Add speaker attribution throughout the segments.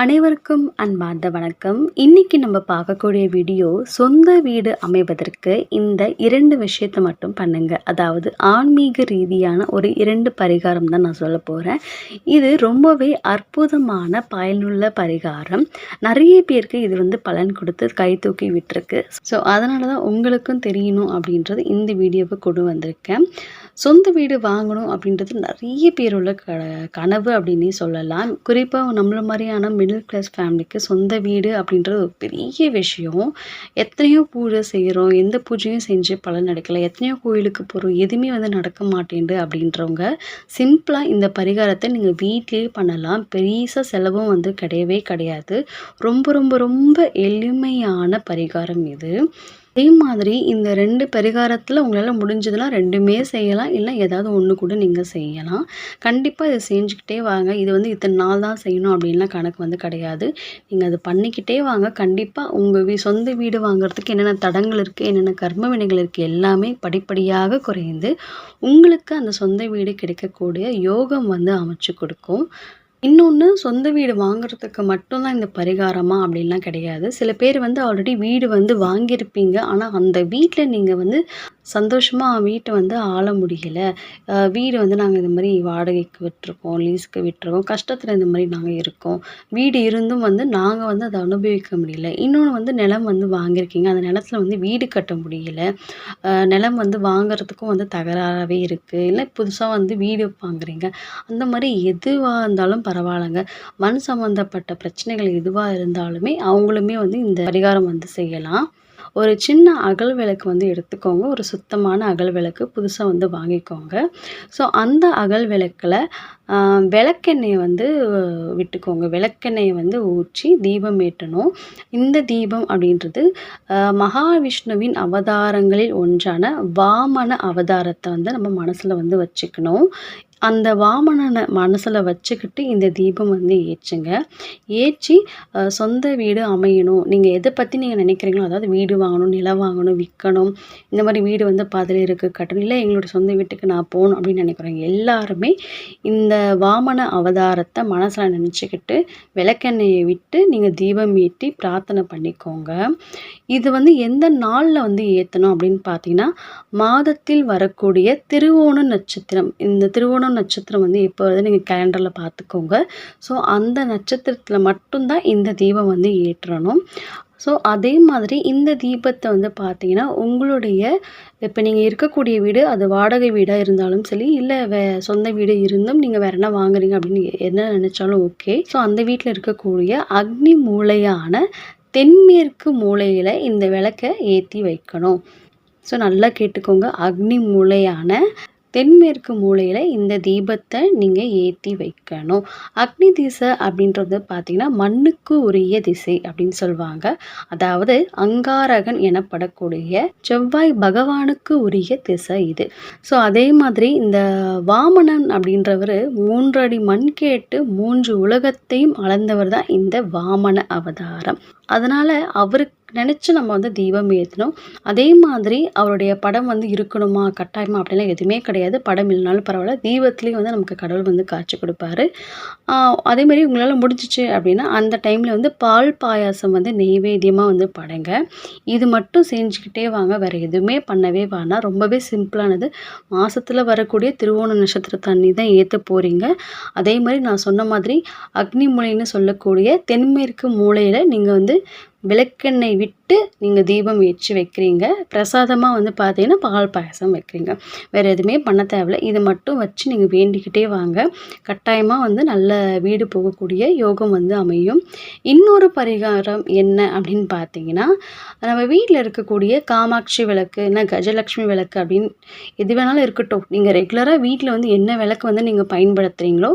Speaker 1: அனைவருக்கும் அன்பார்ந்த வணக்கம். இன்னைக்கு நம்ம பார்க்கக்கூடிய வீடியோ சொந்த வீடு அமைவதற்கு இந்த இரண்டு விஷயத்தை மட்டும் பண்ணுங்க. அதாவது ஆன்மீக ரீதியான ஒரு இரண்டு பரிகாரம் தான் நான் சொல்ல போகிறேன் இது ரொம்பவே அற்புதமான பயனுள்ள பரிகாரம். நிறைய பேருக்கு இது வந்து பலன் கொடுத்து கை தூக்கி விட்டுருக்கு. ஸோ அதனால தான் உங்களுக்கும் தெரியணும் அப்படின்றது இந்த வீடியோவை கொண்டு வந்திருக்கேன். சொந்த வீடு வாங்கணும் அப்படின்றது நிறைய பேருள்ள க கனவு அப்படின்னே சொல்லலாம். குறிப்பாக நம்மள மாதிரியான மிடில் கிளாஸ் ஃபேமிலிக்கு சொந்த வீடு அப்படின்றது ஒரு பெரிய விஷயம். எத்தனையோ பூஜை செய்கிறோம் எந்த பூஜையும் செஞ்சு பலன் நடக்கலை எத்தனையோ கோயிலுக்கு போகிறோம் எதுவுமே வந்து நடக்க மாட்டேங்குது அப்படின்றவங்க சிம்பிளாக இந்த பரிகாரத்தை நீங்கள் வீட்டிலேயே பண்ணலாம். பெருசாக செலவும் வந்து கிடையவே கிடையாது. ரொம்ப ரொம்ப ரொம்ப எளிமையான பரிகாரம் இது. அதே மாதிரி இந்த ரெண்டு பரிகாரத்தில் உங்களால் முடிஞ்சதுன்னா ரெண்டுமே செய்யலாம். இல்லை ஏதாவது ஒன்று கூட நீங்கள் செய்யலாம். கண்டிப்பாக இதை செஞ்சுக்கிட்டே வாங்க. இது வந்து இத்தனை நாள் தான் செய்யணும் அப்படின்லாம் கணக்கு வந்து கிடையாது. நீங்கள் அது பண்ணிக்கிட்டே வாங்க. கண்டிப்பாக உங்கள் வீ சொந்த வீடு வாங்குறதுக்கு என்னென்ன தடங்கள் இருக்குது என்னென்ன கர்ம வினைகள் இருக்குது எல்லாமே படிப்படியாக குறைந்து உங்களுக்கு அந்த சொந்த வீடு கிடைக்கக்கூடிய யோகம் வந்து அமைச்சு கொடுக்கும். இன்னொன்று சொந்த வீடு வாங்குறதுக்கு மட்டும்தான் இந்த பரிகாரமா அப்படின்லாம் கிடையாது. சில பேர் வந்து ஆல்ரெடி வீடு வந்து வாங்கியிருப்பீங்க. ஆனால் அந்த வீட்டில் நீங்கள் வந்து சந்தோஷமாக வீட்டை வந்து ஆள முடியல. வீடு வந்து நாங்கள் இந்த மாதிரி வாடகைக்கு விட்டுருக்கோம் லீஸுக்கு விட்டுருக்கோம் கஷ்டத்தில் இந்த மாதிரி நாங்கள் இருக்கோம். வீடு இருந்தும் வந்து நாங்கள் வந்து அதை அனுபவிக்க முடியல. இன்னொன்று வந்து நிலம் வந்து வாங்கியிருக்கீங்க. அந்த நிலத்துல வந்து வீடு கட்ட முடியல. நிலம் வந்து வாங்குறதுக்கும் வந்து தகராறாகவே இருக்குது இல்லை புதுசாக வந்து வீடு வாங்குறீங்க. அந்த மாதிரி எதுவாக இருந்தாலும் பரவாயில்லைங்க. மண் சம்மந்தப்பட்ட பிரச்சனைகள் எதுவாக இருந்தாலுமே அவங்களுமே வந்து இந்த பரிகாரம் வந்து செய்யலாம். ஒரு சின்ன அகல் விளக்கு வந்து எடுத்துக்கோங்க. ஒரு சுத்தமான அகல் விளக்கு புதுசாக வந்து வாங்கிக்கோங்க. ஸோ அந்த அகல் விளக்கில் விளக்கெண்ணெயை வந்து விட்டுக்கோங்க. விளக்கெண்ணெயை வந்து ஊற்றி தீபம் ஏற்றணும். இந்த தீபம் அப்படின்றது மகாவிஷ்ணுவின் அவதாரங்களில் ஒன்றான வாமன அவதாரத்தை வந்து நம்ம மனசில் வந்து வச்சுக்கணும். அந்த வாமனனை மனசில் வச்சுக்கிட்டு இந்த தீபம் வந்து ஏற்றுங்க. ஏற்றி சொந்த வீடு அமையணும். நீங்கள் எதை பற்றி நீங்கள் நினைக்கிறீங்களோ அதாவது வீடு வாங்கணும் நிலம் வாங்கணும் விற்கணும் இந்த மாதிரி வீடு வந்து பதில் இருக்குது கட்டணும் இல்லை எங்களோட சொந்த வீட்டுக்கு நான் போகணும் அப்படின்னு நினைக்கிறவங்க எல்லாருமே இந்த வாமன அவதாரத்தை மனசில் நினச்சிக்கிட்டு விளக்கெண்ணெயை விட்டு நீங்கள் தீபம் ஏற்றி பிரார்த்தனை பண்ணிக்கோங்க. இது வந்து எந்த நாளில் வந்து ஏற்றணும் அப்படின்னு பார்த்தீங்கன்னா மாதத்தில் வரக்கூடிய திருவோண நட்சத்திரம். இந்த திருவோண நட்சத்திரம் வந்து இப்போ வந்து நீங்கள் கேலண்டரில் பார்த்துக்கோங்க ஸோ அந்த நட்சத்திரத்தில் மட்டும்தான் இந்த தீபம் வந்து ஏற்றணும். ஸோ அதே மாதிரி இந்த தீபத்தை வந்து பார்த்தீங்கன்னா உங்களுடைய இப்போ நீங்கள் இருக்கக்கூடிய வீடு அது வாடகை வீடாக இருந்தாலும் சரி இல்லை வே சொந்த வீடு இருந்தும் நீங்கள் வேறு என்ன வாங்குறீங்க அப்படின்னு என்ன நினச்சாலும் ஓகே ஸோ அந்த வீட்டில் இருக்கக்கூடிய அக்னி மூலையான தென்மேற்கு மூலையில் இந்த விளக்கை ஏற்றி வைக்கணும். ஸோ நல்லா கேட்டுக்கோங்க. அக்னி மூலையான தென்மேற்கு மூலையில் இந்த தீபத்தை நீங்கள் ஏற்றி வைக்கணும். அக்னி திசை அப்படின்றது பார்த்திங்கன்னா மண்ணுக்கு உரிய திசை அப்படின்னு சொல்லுவாங்க. அதாவது அங்காரகன் எனப்படக்கூடிய செவ்வாய் பகவானுக்கு உரிய திசை இது. ஸோ அதே மாதிரி இந்த வாமனன் அப்படின்றவர் மூன்றடி மண் கேட்டு மூன்று உலகத்தையும் அளந்தவர் தான் இந்த வாமன அவதாரம். அதனால் அவருக்கு நினச்சி நம்ம வந்து தீபம் ஏற்றணும் அதே மாதிரி அவருடைய படம் வந்து இருக்கணுமா கட்டாயமா அப்படிலாம் எதுவுமே கிடையாது. படம் இல்லைனாலும் பரவாயில்ல. தீபத்துலேயும் வந்து நமக்கு கடவுள் வந்து காட்சி கொடுப்பாரு. அதே மாதிரி உங்களால் முடிஞ்சிச்சு அப்படின்னா அந்த டைமில் வந்து பால் பாயாசம் வந்து நெய்வேத்தியமாக வந்து படைங்க. இது மட்டும் செஞ்சுக்கிட்டே வாங்க. வேறு எதுவுமே பண்ணவே வேணாம். ரொம்பவே சிம்பிளானது. மாசத்துல வரக்கூடிய திருவோண நட்சத்திர தண்ணி தான் ஏற்ற போகிறீங்க அதே மாதிரி நான் சொன்ன மாதிரி அக்னி மூலைன்னு சொல்லக்கூடிய தென்மேற்கு மூலையில் நீங்கள் வந்து விளக்கெண்ணெய் விட்டு நீங்கள் தீபம் ஏற்றி வைக்கிறீங்க. பிரசாதமாக வந்து பார்த்தீங்கன்னா பால் பாயசம் வைக்கிறீங்க. வேறு எதுவுமே பண்ண தேவையில்ல. இது மட்டும் வச்சு நீங்கள் வேண்டிக்கிட்டே வாங்க. கட்டாயமாக வந்து நல்ல வீடு போகக்கூடிய யோகம் வந்து அமையும். இன்னொரு பரிகாரம் என்ன அப்படின்னு பார்த்தீங்கன்னா நம்ம வீட்டில் இருக்கக்கூடிய காமாட்சி விளக்கு என்ன கஜலக்ஷ்மி விளக்கு அப்படின்னு எது வேணாலும் இருக்கட்டும். நீங்கள் ரெகுலராக வீட்டில் வந்து என்ன விளக்கு வந்து நீங்கள் பயன்படுத்துகிறீங்களோ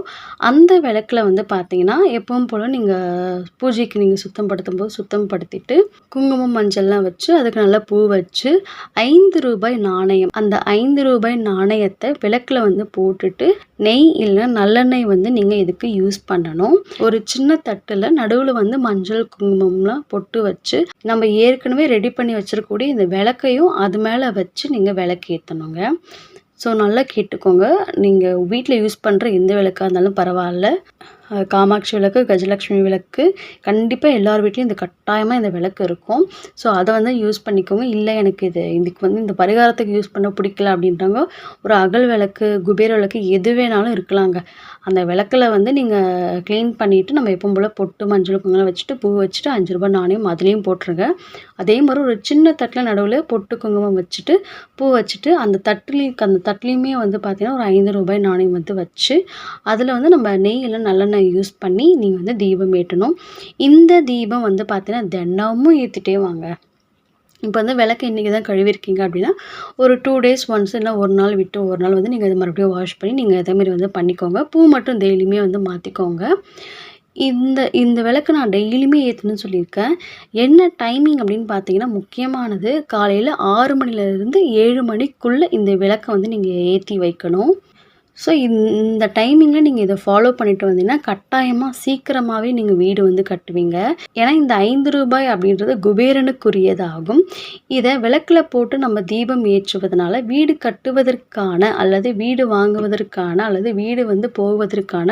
Speaker 1: அந்த விளக்கில் வந்து பார்த்தீங்கன்னா எப்பவும் போல் நீங்கள் பூஜைக்கு நீங்கள் சுத்தம் படுத்தும் போது சுத்தம் படுத்திட்டு குங்குமம் மஞ்சள்லாம் வச்சு அதுக்கு நல்லா பூ வச்சு ஐந்து ரூபாய் நாணயம். அந்த ஐந்து ரூபாய் நாணயத்தை விளக்கில் வந்து போட்டுட்டு நெய் இல்லை நல்லெண்ணெய் வந்து நீங்கள் இதுக்கு யூஸ் பண்ணணும். ஒரு சின்ன தட்டில் நடுவில் வந்து மஞ்சள் குங்குமம்லாம் பொட்டு வச்சு நம்ம ஏற்கனவே ரெடி பண்ணி வச்சிருக்கக்கூடிய இந்த விளக்கையும் அது மேலே வச்சு நீங்கள் விளக்கு ஏற்றணுங்க ஸோ நல்லா கேட்டுக்கோங்க. நீங்கள் வீட்டில் யூஸ் பண்ணுற எந்த விளக்காக இருந்தாலும் பரவாயில்ல. காமாட்சி விளக்கு கஜலக்ஷ்மி விளக்கு கண்டிப்பாக எல்லார் வீட்லேயும் இந்த கட்டாயமாக இந்த விளக்கு இருக்கும். ஸோ அதை வந்து யூஸ் பண்ணிக்கோங்க. இல்லை எனக்கு இது இதுக்கு வந்து இந்த பரிகாரத்துக்கு யூஸ் பண்ண பிடிக்கல அப்படின்றவங்க ஒரு அகல் விளக்கு குபேர விளக்கு எது வேணாலும் இருக்கலாங்க. அந்த விளக்கில் வந்து நீங்கள் க்ளீன் பண்ணிவிட்டு நம்ம எப்பவும் போல் பொட்டு மஞ்சள் குங்குமம் வச்சுட்டு பூ வச்சுட்டு அஞ்சு ரூபாய் நாணயம் அதுலேயும் போட்டுருங்க. அதே மாதிரி ஒரு சின்ன தட்டில் நடுவில் பொட்டு குங்குமம் வச்சுட்டு பூ வச்சுட்டு அந்த தட்டுலேயும் அந்த தட்டுலேயுமே வந்து பார்த்திங்கன்னா ஒரு ஐந்து ரூபாய் நாணயம் வந்து வச்சு அதில் வந்து நம்ம நெய் இல்லை நல்லெண்ணெய் யூஸ் பண்ணி நீங்கள் வந்து தீபம் ஏற்றணும் இந்த தீபம் வந்து பார்த்தீங்கன்னா தினமும் ஏற்றிட்டே வாங்க. இப்போ வந்து விளக்கு இன்றைக்கி தான் கழுவிருக்கீங்க அப்படின்னா ஒரு டூ டேஸ் ஒன்ஸ் இல்லை ஒரு நாள் விட்டு ஒரு நாள் வந்து நீங்கள் அதை மறுபடியும் வாஷ் பண்ணி நீங்கள் அதேமாரி வந்து பண்ணிக்கோங்க. பூ மட்டும் டெய்லியுமே வந்து மாற்றிக்கோங்க இந்த இந்த விளக்கு நான் டெய்லியுமே ஏற்றணும்னு சொல்லியிருக்கேன். என்ன டைமிங் அப்படின்னு பார்த்தீங்கன்னா முக்கியமானது காலையில் ஆறு மணிலேருந்து ஏழு மணிக்குள்ளே இந்த விளக்கை வந்து நீங்கள் ஏற்றி வைக்கணும். ஸோ இந்த டைமிங்கில் நீங்கள் இதை ஃபாலோ பண்ணிட்டு வந்தீங்கன்னா கட்டாயமாக சீக்கிரமாகவே நீங்கள் வீடு வந்து கட்டுவீங்க. ஏன்னா இந்த ஐந்து ரூபாய் அப்படின்றது குபேரனுக்குரியதாகும். இதை விளக்கில் போட்டு நம்ம தீபம் ஏற்றுவதனால வீடு கட்டுவதற்கான அல்லது வீடு வாங்குவதற்கான அல்லது வீடு வந்து போவதற்கான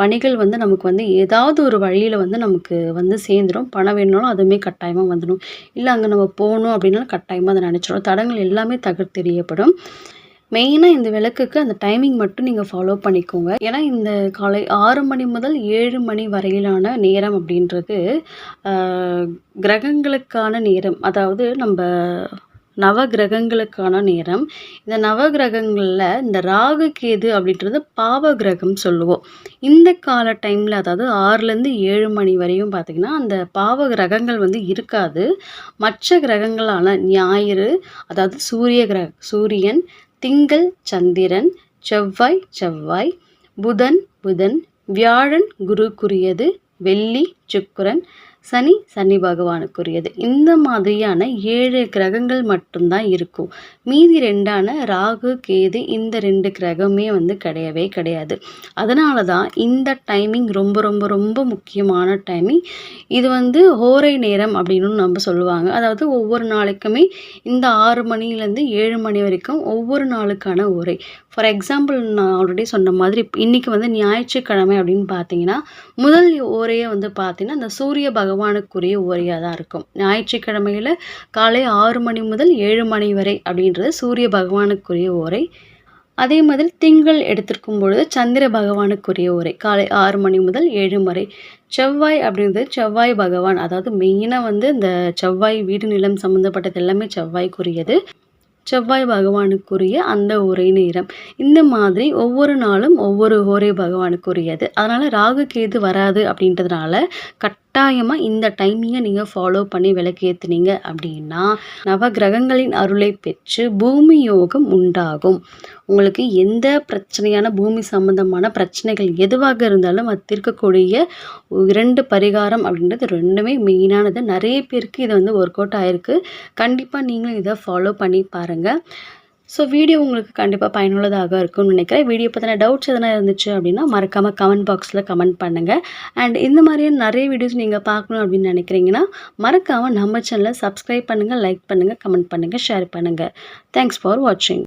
Speaker 1: பணிகள் வந்து நமக்கு வந்து ஏதாவது ஒரு வழியில் வந்து நமக்கு வந்து சேர்ந்துடும் பணம் வேணும்னாலும் அதுவுமே கட்டாயமாக வந்துடும் இல்லை அங்கே நம்ம போகணும் அப்படின்னாலும் கட்டாயமாக அதை நினச்சிடும் தடங்கள் எல்லாமே தகர்த்தெறியப்படும். மெயினாக இந்த விளக்குக்கு அந்த டைமிங் மட்டும் நீங்கள் ஃபாலோ பண்ணிக்கோங்க. ஏன்னா இந்த காலை ஆறு மணி முதல் ஏழு மணி வரையிலான நேரம் அப்படின்றது கிரகங்களுக்கான நேரம். அதாவது நம்ம நவ கிரகங்களுக்கான நேரம். இந்த நவ கிரகங்களில் இந்த ராகு கேது அப்படின்றது பாவ கிரகம் சொல்லுவோம். இந்த கால டைமில் அதாவது ஆறுலேருந்து ஏழு மணி வரையும் பார்த்திங்கன்னா அந்த பாவ கிரகங்கள் வந்து இருக்காது. மற்ற கிரகங்களான ஞாயிறு அதாவது சூரிய கிரக சூரியன் திங்கள் சந்திரன் செவ்வாய் செவ்வாய் புதன் புதன் வியாழன் குருக்குரியது வெள்ளி சுக்கரன் சனி சனி பகவானுக்குரியது. இந்த மாதிரியான ஏழு கிரகங்கள் மட்டும்தான் இருக்கும். மீதி ரெண்டான ராகு கேது இந்த ரெண்டு கிரகமே வந்து கிடையவே கிடையாது. அதனால தான் இந்த டைமிங் ரொம்ப ரொம்ப ரொம்ப முக்கியமான டைமிங் இது வந்து ஹோரை நேரம் அப்படின்னு நம்ம சொல்லுவாங்க. அதாவது ஒவ்வொரு நாளைக்குமே இந்த ஆறு மணிலேருந்து ஏழு மணி வரைக்கும் ஒவ்வொரு நாளுக்கான உரை ஃபார் எக்ஸாம்பிள் நான் ஆல்ரெடி சொன்ன மாதிரி இன்னைக்கு வந்து ஞாயிற்றுக்கிழமை அப்படின்னு பார்த்தீங்கன்னா முதல் ஓரையே வந்து பார்த்திங்கன்னா அந்த சூரிய பகவானுக்குரிய ஓரையாக தான் இருக்கும். ஞாயிற்றுக்கிழமையில் காலை ஆறு மணி முதல் ஏழு மணி வரை அப்படின்றது சூரிய பகவானுக்குரிய ஓரை. அதே மாதிரி திங்கள் எடுத்திருக்கும் பொழுது சந்திர பகவானுக்குரிய உரை காலை ஆறு மணி முதல் ஏழு மறை செவ்வாய் அப்படின்றது செவ்வாய் பகவான் அதாவது மெயினாக வந்து இந்த செவ்வாய் வீடு நிலம் சம்மந்தப்பட்டது எல்லாமே செவ்வாய்க்குரியது. செவ்வாய் பகவானுக்குரிய அந்த உரை நேரம். இந்த மாதிரி ஒவ்வொரு நாளும் ஒவ்வொரு ஒரே பகவானுக்குரியது. அதனால் ராகு கேது வராது அப்படின்றதுனால கட் கட்டாயமாக இந்த டைமிங்கை நீங்கள் ஃபாலோ பண்ணி விளக்கேற்றுனீங்க அப்படின்னா நவகிரகங்களின் அருளை பெற்று பூமி யோகம் உண்டாகும். உங்களுக்கு எந்த பிரச்சனையான பூமி சம்பந்தமான பிரச்சனைகள் எதுவாக இருந்தாலும் அது தீர்க்கக்கூடிய இரண்டு பரிகாரம் அப்படின்றது ரெண்டுமே மெயினானது நிறைய பேருக்கு இது வந்து ஒர்க் அவுட் ஆயிருக்கு. கண்டிப்பாக நீங்களும் இதை ஃபாலோ பண்ணி பாருங்கள் ஸோ வீடியோ உங்களுக்கு கண்டிப்பாக பயனுள்ளதாக இருக்கும்னு நினைக்கிறேன். வீடியோ பற்றின டவுட்ஸ் எதனா இருந்துச்சு அப்படின்னா மறக்காமல் கமெண்ட் பாக்ஸில் கமெண்ட் பண்ணுங்கள் அண்ட் இந்த மாதிரியான நிறைய வீடியோஸ் நீங்கள் பார்க்கணும் அப்படின்னு நினைக்கிறீங்கன்னா மறக்காமல் நம்ம சேனலை சப்ஸ்கிரைப் பண்ணுங்கள் லைக் பண்ணுங்கள் கமெண்ட் பண்ணுங்கள் ஷேர் பண்ணுங்கள் தேங்க்ஸ் ஃபார் வாட்சிங்